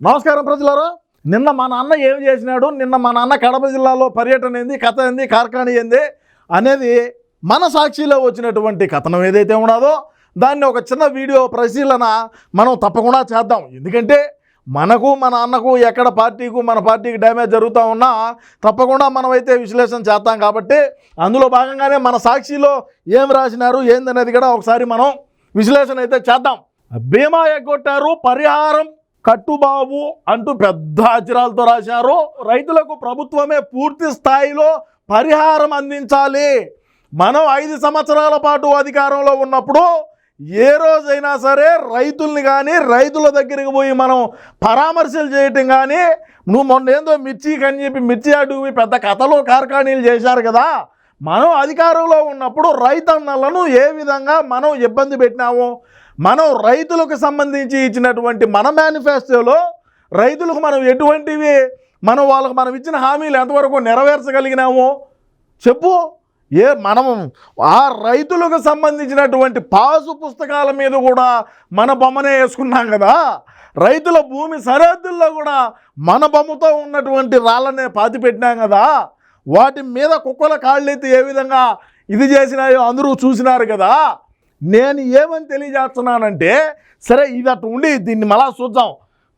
నమస్కారం ప్రజలారా. నిన్న మా నాన్న ఏం చేసినాడు? నిన్న మా నాన్న కడప జిల్లాలో పర్యటన ఏంది? కథ ఏంది? కార్ఖానీ ఏంది? అనేది మన సాక్షిలో వచ్చినటువంటి కథనం ఏదైతే ఉన్నదో దాన్ని ఒక చిన్న వీడియో పరిశీలన మనం తప్పకుండా చేద్దాం. ఎందుకంటే మనకు మన అన్నకు ఎక్కడ పార్టీకు మన పార్టీకి డ్యామేజ్ జరుగుతూ ఉన్నా తప్పకుండా మనమైతే విశ్లేషణ చేస్తాం కాబట్టి అందులో భాగంగానే మన సాక్షిలో ఏం రాసినారు ఏందనేది కూడా ఒకసారి మనం విశ్లేషణ అయితే చేద్దాం. బీమా ఎగ్గొట్టారు పరిహారం కట్టుబాబు అంటూ పెద్ద అక్షరాలతో రాశారు. రైతులకు ప్రభుత్వమే పూర్తి స్థాయిలో పరిహారం అందించాలి. మనం ఐదు సంవత్సరాల పాటు అధికారంలో ఉన్నప్పుడు ఏ రోజైనా సరే రైతుల్ని కానీ రైతుల దగ్గరికి పోయి మనం పరామర్శలు చేయటం కానీ నువ్వు మొన్న ఏందో మిర్చి కని చెప్పి మిర్చి అడుగు పెద్ద కథలు కార్ఖానీలు చేశారు కదా. మనం అధికారంలో ఉన్నప్పుడు రైతన్నలను ఏ విధంగా మనం ఇబ్బంది పెట్టినాము మనం రైతులకు సంబంధించి ఇచ్చినటువంటి మన మేనిఫెస్టోలో రైతులకు మనం ఎటువంటివి మనం వాళ్ళకు మనం ఇచ్చిన హామీలు ఎంతవరకు నెరవేర్చగలిగినామో చెప్పు. ఏ మనం ఆ రైతులకు సంబంధించినటువంటి పాసు పుస్తకాల మీద కూడా మన బొమ్మనే వేసుకున్నాం కదా. రైతుల భూమి సరిహద్దుల్లో కూడా మన బొమ్మతో ఉన్నటువంటి రాళ్ళనే పాతి పెట్టినాం కదా. వాటి మీద కుక్కల కాళ్ళెత్తి ఏ విధంగా ఇది చేసినాయో అందరూ చూసినారు కదా. నేను ఏమని తెలియజేస్తున్నానంటే సరే ఇది అటు ఉండి దీన్ని మళ్ళా చూద్దాం.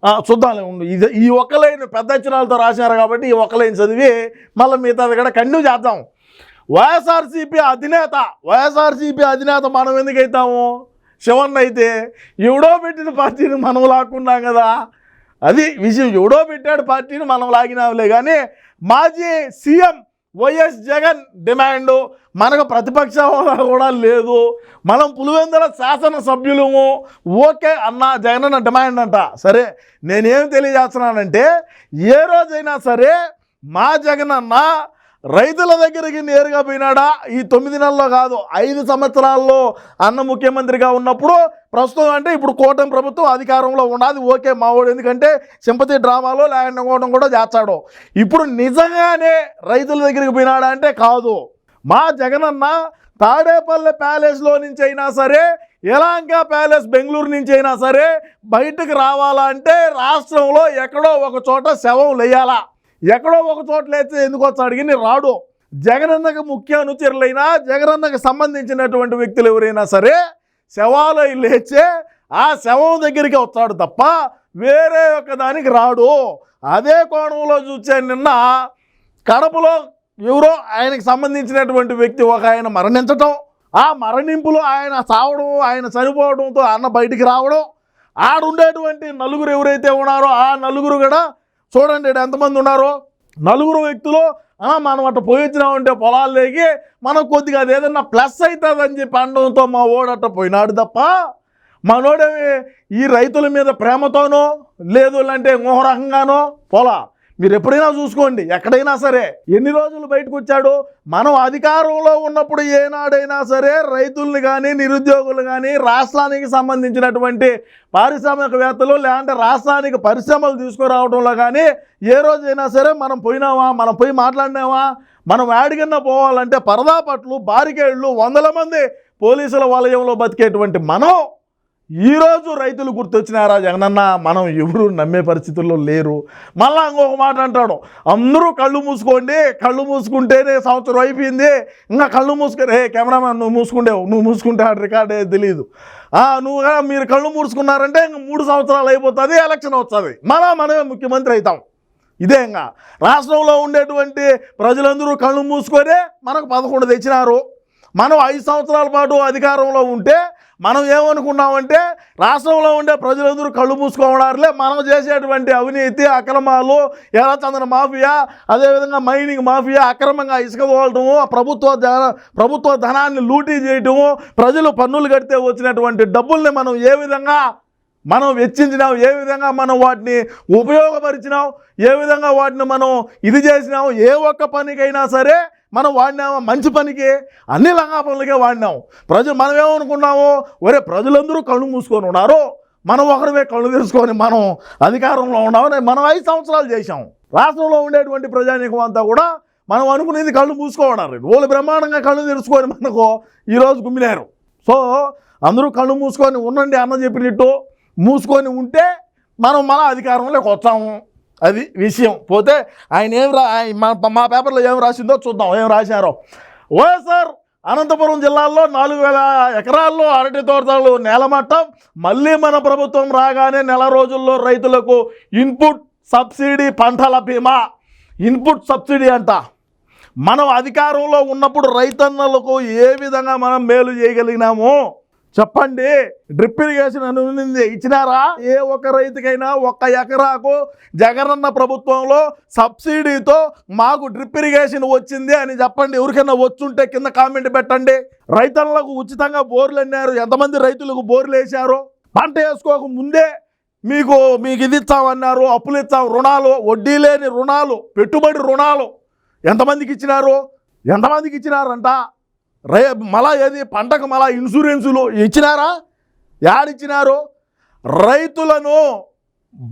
చూద్దాం చూద్దాంలే ఉండు. ఇది ఈ ఒక్క లైన్ పెద్ద అక్షరాలతో రాశారు కాబట్టి ఈ ఒక్క లైన్ చదివి మళ్ళీ మిగతాది కూడా కంటిన్యూ చేద్దాం. వైఎస్ఆర్సీపీ అధినేత వైఎస్ఆర్సీపీ అధినేత మనం ఎందుకు అవుతాము శివన్ అయితే ఎవడో పెట్టిన పార్టీని మనం లాక్కున్నాం కదా. అది విషయం ఎవడో పెట్టాడు పార్టీని మనం లాగినాంలే. కానీ మాజీ సీఎం వైఎస్ జగన్ డిమాండ్. మనకు ప్రతిపక్ష హోదా కూడా లేదు. మనం పులివెందుల శాసనసభ్యులము. ఓకే అన్న జగన్ అన్న డిమాండ్ అంట సరే నేనేం తెలియజేస్తున్నానంటే ఏ రోజైనా సరే మా జగన్ అన్న రైతుల దగ్గరికి నేరుగా పోయినాడా? ఈ తొమ్మిది నెలల్లో కాదు ఐదు సంవత్సరాల్లో అన్న ముఖ్యమంత్రిగా ఉన్నప్పుడు ప్రస్తుతం అంటే ఇప్పుడు కూటమి ప్రభుత్వం అధికారంలో ఉన్నది. ఓకే మావాడు ఎందుకంటే సింపతి డ్రామాలో ల్యాండ్ లేకపోవడం కూడా చేస్తాడు. ఇప్పుడు నిజంగానే రైతుల దగ్గరికి పోయినాడా అంటే కాదు. మా జగనన్న తాడేపల్లె ప్యాలెస్లో నుంచి అయినా సరే ఎలాంక ప్యాలెస్ బెంగళూరు నుంచి అయినా సరే బయటకు రావాలంటే రాష్ట్రంలో ఎక్కడో ఒక చోట శవం లేయాలా? ఎక్కడో ఒక చోట లేస్తే ఎందుకు వచ్చాడికి రాడు. జగనన్నకు ముఖ్య అనుచరులైనా జగనన్నకు సంబంధించినటువంటి వ్యక్తులు ఎవరైనా సరే శవాలు లేచే ఆ శవం దగ్గరికి వస్తాడు తప్ప వేరే ఒక దానికి రాడు. అదే కోణంలో చూసే నిన్న కడపలో ఎవరో ఆయనకు సంబంధించినటువంటి వ్యక్తి ఒక ఆయన మరణించటం ఆ మరణింపులో ఆయన సావడం ఆయన చనిపోవడంతో అన్న బయటికి రావడం ఆడుండేటువంటి నలుగురు ఎవరైతే ఉన్నారో ఆ నలుగురు కూడా చూడండి ఈడ ఎంతమంది ఉన్నారో. నలుగురు వ్యక్తులు మనం అట్ట పోయించినామంటే పొలాలు లేకి మనకు కొద్దిగా అది ఏదన్నా ప్లస్ అవుతుందని చెప్పి అనడంతో మా ఓడట పోయినాడు తప్ప మనోడేమి ఈ రైతుల మీద ప్రేమతోనో లేదు అంటే ఇంకో రకంగానో పోలా. మీరు ఎప్పుడైనా చూసుకోండి ఎక్కడైనా సరే. ఎన్ని రోజులు బయటకు వచ్చాడు మనం అధికారంలో ఉన్నప్పుడు ఏనాడైనా సరే రైతుల్ని కానీ నిరుద్యోగులు కానీ రాష్ట్రానికి సంబంధించినటువంటి పారిశ్రామికవేత్తలు లేదంటే రాష్ట్రానికి పరిశ్రమలు తీసుకురావడంలో కానీ ఏ రోజైనా సరే మనం పోయినామా మనం పోయి మాట్లాడినామా మనం యాడికన్నా పోవాలంటే పరదాపట్లు బారికేళ్ళు వందల మంది పోలీసుల వలయంలో బతికేటువంటి మనం ఈరోజు రైతులు గుర్తొచ్చినారా జగనన్న? మనం ఎవరు నమ్మే పరిస్థితుల్లో లేరు. మళ్ళా ఇంకొక మాట అంటాడు. అందరూ కళ్ళు మూసుకోండి. కళ్ళు మూసుకుంటేనే సంవత్సరం అయిపోయింది. ఇంకా కళ్ళు మూసుకునే ఏ కెమెరామెన్ నువ్వు మూసుకుంటేవు నువ్వు మూసుకుంటే ఆ రికార్డే తెలియదు నువ్వు మీరు కళ్ళు మూసుకున్నారంటే ఇంక మూడు సంవత్సరాలు అయిపోతుంది ఎలక్షన్ వస్తుంది. మళ్ళా మనమే ముఖ్యమంత్రి అవుతాం. ఇదే ఇంకా. రాష్ట్రంలో ఉండేటువంటి ప్రజలందరూ కళ్ళు మూసుకొని మనకు పదకొండు తెచ్చినారు. మనం ఐదు సంవత్సరాల పాటు అధికారంలో ఉంటే మనం ఏమనుకున్నామంటే రాష్ట్రంలో ఉండే ప్రజలందరూ కళ్ళు మూసుకోవడారులే మనం చేసేటువంటి అవినీతి అక్రమాలు ఎర్రచందన మాఫియా అదేవిధంగా మైనింగ్ మాఫియా అక్రమంగా ఇసుక తోలటము ప్రభుత్వ ధన ప్రభుత్వ ధనాన్ని లూటీ చేయటము ప్రజలు పన్నులు కడితే వచ్చినటువంటి డబ్బుల్ని మనం ఏ విధంగా మనం వెచ్చించినాం ఏ విధంగా మనం వాటిని ఉపయోగపరిచినాం ఏ విధంగా వాటిని మనం ఇది చేసినాం ఏ ఒక్క పనికైనా సరే మనం వాడినామా? మంచి పనికి? అన్ని లంగాపనులకే వాడినాము వాడినాం. ప్రజలు మనం ఏమనుకున్నాము ఒరే ప్రజలందరూ కళ్ళు మూసుకొని ఉన్నారు. మనం ఒకరివే కళ్ళు తెరుచుకొని మనం అధికారంలో ఉన్నామని మనం ఐదు సంవత్సరాలు చేశాం. రాష్ట్రంలో ఉండేటువంటి ప్రజానీకం అంతా కూడా మనం అనుకునేది కళ్ళు మూసుకోవడారు వాళ్ళు బ్రహ్మాండంగా కళ్ళు తెరుచుకొని మనకు ఈరోజు గుమ్మినారు సో అందరూ కళ్ళు మూసుకొని ఉండండి అన్న చెప్పినట్టు మూసుకొని ఉంటే మనం మన అధికారంలోకి వచ్చాము. అది విషయం. పోతే ఆయన ఏం రా ఆయన మా మా పేపర్లో ఏం రాసిందో చూద్దాం ఏం రాశారో. వైఎస్ఆర్ అనంతపురం జిల్లాలో నాలుగు వేల ఎకరాల్లో అరటి తోటలు నేలమట్టం. మళ్ళీ మన ప్రభుత్వం రాగానే నెల రోజుల్లో రైతులకు ఇన్పుట్ సబ్సిడీ పంటల బీమా. ఇన్పుట్ సబ్సిడీ అంట. మనం అధికారంలో ఉన్నప్పుడు రైతన్నలకు ఏ విధంగా మనం మేలు చేయగలిగినాము చెప్పండి. డ్రిప్ ఇరిగేషన్ అని ఇచ్చినారా? ఏ ఒక్క రైతుకైనా ఒక్క ఎకరాకు జగనన్న ప్రభుత్వంలో సబ్సిడీతో మాకు డ్రిప్ ఇరిగేషన్ వచ్చింది అని చెప్పండి. ఎవరికైనా వచ్చుంటే కింద కామెంట్ పెట్టండి. రైతన్నలకు ఉచితంగా బోర్లు అన్నారు. ఎంతమంది రైతులకు బోర్లు వేశారు? పంట వేసుకోక ముందే మీకు మీకు ఇది ఇచ్చామన్నారు అప్పులు ఇచ్చాం రుణాలు వడ్డీ లేని రుణాలు పెట్టుబడి రుణాలు ఎంతమందికి ఇచ్చినారు? ఎంతమందికి ఇచ్చినారంట? రే మళ్ళా ఏది? పంటకు మళ్ళా ఇన్సూరెన్సులు ఇచ్చినారా? యాడిచ్చినారు? రైతులను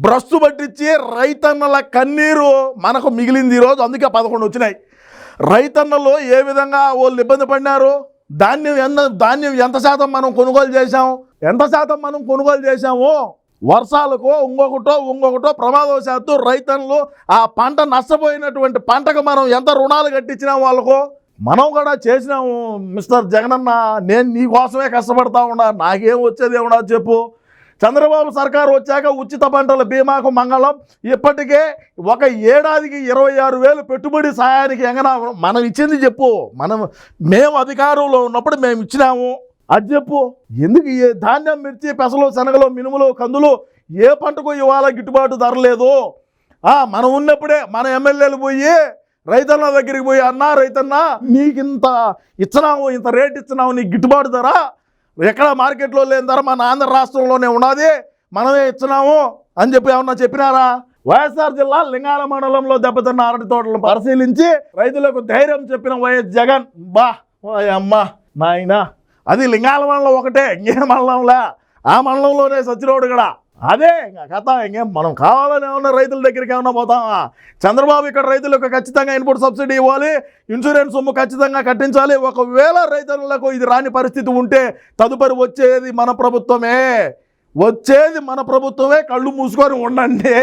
బ్రస్సు పట్టించి రైతన్నల కన్నీరు మనకు మిగిలింది ఈరోజు అందుకే పదకొండు వచ్చినాయి. రైతన్నలు ఏ విధంగా వాళ్ళు ఇబ్బంది పడినారు? ధాన్యం ఎంత ధాన్యం ఎంత శాతం మనం కొనుగోలు చేశాము ఎంత శాతం మనం కొనుగోలు చేశాము? వర్షాలకు ఇంకొకటో ఇంకొకటో ప్రమాదవశాత్తు రైతన్లు ఆ పంట నష్టపోయినటువంటి పంటకు మనం ఎంత రుణాలు కట్టించినాం వాళ్ళకు? మనం కూడా చేసినాము మిస్టర్ జగనన్న నేను నీ కోసమే కష్టపడతా ఉన్నా నాకేం వచ్చేది ఏమన్నా చెప్పు. చంద్రబాబు సర్కారు వచ్చాక ఉచిత పంటల బీమాకు మంగళం. ఇప్పటికే ఒక ఏడాదికి ఇరవై ఆరు వేలు పెట్టుబడి సాయానికి ఎంగనా మనం ఇచ్చింది చెప్పు. మనం మేము అధికారంలో ఉన్నప్పుడు మేము ఇచ్చినాము. అది చెప్పు. ఎందుకు ఏ ధాన్యం మిర్చి పెసలు శనగలు మినుములు కందులు ఏ పంటకు ఇవాళ గిట్టుబాటు ధర లేదు? మనం ఉన్నప్పుడే మన ఎమ్మెల్యేలు పోయి రైతన్న దగ్గరికి పోయి అన్నా రైతన్న నీకింత ఇచ్చినాము ఇంత రేట్ ఇచ్చినావు నీకు గిట్టుబాటు ధర? ఎక్కడ మార్కెట్లో లేని ధర మన ఆంధ్ర రాష్ట్రంలోనే ఉన్నది మనమే ఇచ్చినాము అని చెప్పి ఏమన్నా చెప్పినారా? వైఎస్ఆర్ జిల్లా లింగాల మండలంలో దెబ్బతిన్న అరటి తోటలను పరిశీలించి రైతులకు ధైర్యం చెప్పిన వైఎస్ జగన్ బా ఓ అమ్మ నాయనా అది లింగాల మండలం ఒకటే ఇంకే మండలంలా ఆ మండలంలోనే సచ్చినోడు కూడా అదే ఇంకా కథ ఇంకేం? మనం కావాలని ఏమన్నా రైతుల దగ్గరికి ఏమన్నా పోతామా? చంద్రబాబు ఇక్కడ రైతులకు ఖచ్చితంగా ఇన్పుట్ సబ్సిడీ ఇవ్వాలి ఇన్సూరెన్స్ సొమ్ము ఖచ్చితంగా కట్టించాలి. ఒకవేళ రైతులకు ఇది రాని పరిస్థితి ఉంటే తదుపరి వచ్చేది మన ప్రభుత్వమే. వచ్చేది మన ప్రభుత్వమే. కళ్ళు మూసుకొని ఉండండి.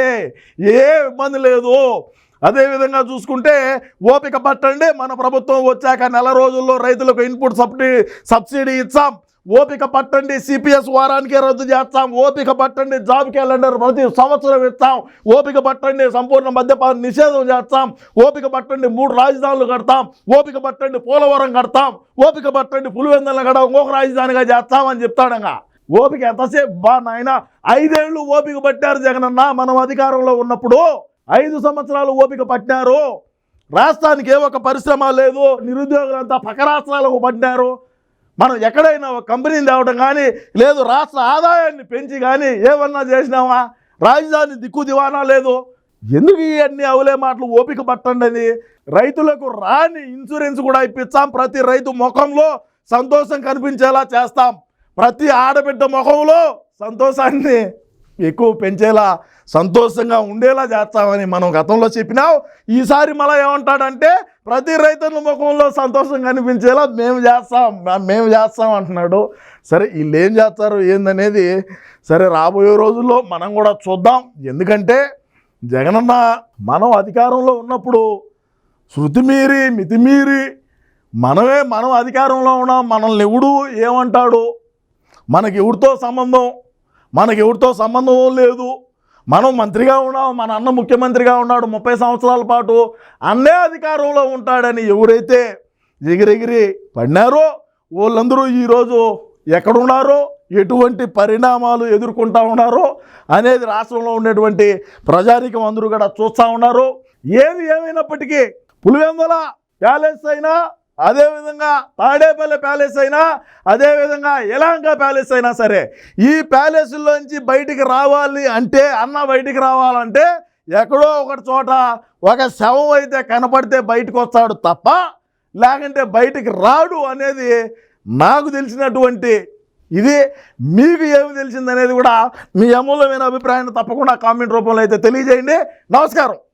ఏ ఇబ్బంది లేదు. అదేవిధంగా చూసుకుంటే ఓపిక పట్టండి. మన ప్రభుత్వం వచ్చాక నెల రోజుల్లో రైతులకు ఇన్పుట్ సబ్సిడీ సబ్సిడీ ఇచ్చాం. ఓపిక పట్టండి సిపిఎస్ వారానికే రద్దు చేస్తాం ఓపిక పట్టండి జాబ్ క్యాలెండర్ ప్రతి సంవత్సరం ఇస్తాం ఓపిక పట్టండి సంపూర్ణ మద్యపాన నిషేధం చేస్తాం ఓపిక పట్టండి మూడు రాజధానులు కడతాం ఓపిక పట్టండి పోలవరం కడతాం ఓపిక పట్టండి పులివెందలను కడ ఇంకొక రాజధానిగా చేస్తామని చెప్తాడంగా. ఓపిక ఎంతసేపు? బా నాయన ఐదేళ్ళు ఓపిక పట్టారు జగనన్న మనం అధికారంలో ఉన్నప్పుడు ఐదు సంవత్సరాలు ఓపిక పట్టినారు రాష్ట్రానికి ఏ ఒక పరిశ్రమ లేదు నిరుద్యోగులంతా పక్క రాష్ట్రాలకు పట్టినారు మనం ఎక్కడైనా ఒక కంపెనీని తేవడం కానీ లేదు రాష్ట్ర ఆదాయాన్ని పెంచి కానీ ఏమన్నా చేసినావా రాజధాని దిక్కు దివానా లేదు. ఎందుకు ఇవన్నీ అవలే మాటలు ఓపిక పట్టండి అని రైతులకు రాని ఇన్సూరెన్స్ కూడా ఇప్పిస్తాం. ప్రతి రైతు ముఖంలో సంతోషం కనిపించేలా చేస్తాం. ప్రతి ఆడబిడ్డ ముఖంలో సంతోషాన్ని ఎక్కువ పెంచేలా సంతోషంగా ఉండేలా చేస్తామని మనం గతంలో చెప్పినాం. ఈసారి మళ్ళీ ఏమంటాడంటే ప్రతి రైతుల ముఖంలో సంతోషం కనిపించేలా మేము చేస్తాం మేము చేస్తాం అంటున్నాడు. సరే వీళ్ళు ఏం చేస్తారు ఏందనేది సరే రాబోయే రోజుల్లో మనం కూడా చూద్దాం. ఎందుకంటే జగనన్న మనం అధికారంలో ఉన్నప్పుడు శృతిమీరి మితిమీరి మనమే మనం అధికారంలో ఉన్నాం మనల్ని ఎవడు ఏమంటాడు? మనకి ఎవరితో సంబంధం? మనకి ఎవరితో సంబంధం లేదు. మనం మంత్రిగా ఉన్నాం మన అన్న ముఖ్యమంత్రిగా ఉన్నాడు ముప్పై సంవత్సరాల పాటు అన్నే అధికారంలో ఉంటాడని ఎవరైతే ఎగిరెగిరి పడినారో వాళ్ళందరూ ఈరోజు ఎక్కడున్నారో ఎటువంటి పరిణామాలు ఎదుర్కొంటా ఉన్నారో అనేది రాష్ట్రంలో ఉండేటువంటి ప్రజానికం అందరూ కూడా చూస్తూ ఉన్నారు. ఏది ఏమైనప్పటికీ పులివెందల ప్యాలెస్ అయినా అదేవిధంగా తాడేపల్లి ప్యాలెస్ అయినా అదేవిధంగా ఎలాంక ప్యాలెస్ అయినా సరే ఈ ప్యాలెస్లోంచి బయటికి రావాలి అంటే అన్న బయటికి రావాలంటే ఎక్కడో ఒక చోట ఒక శవం అయితే కనపడితే బయటకు వస్తాడు తప్ప లేకంటే బయటికి రాడు అనేది నాకు తెలిసినటువంటి ఇది మీకు ఏమి తెలిసిందనేది కూడా మీ అమూల్యమైన అభిప్రాయాన్ని తప్పకుండా కామెంట్ రూపంలో అయితే తెలియజేయండి. నమస్కారం.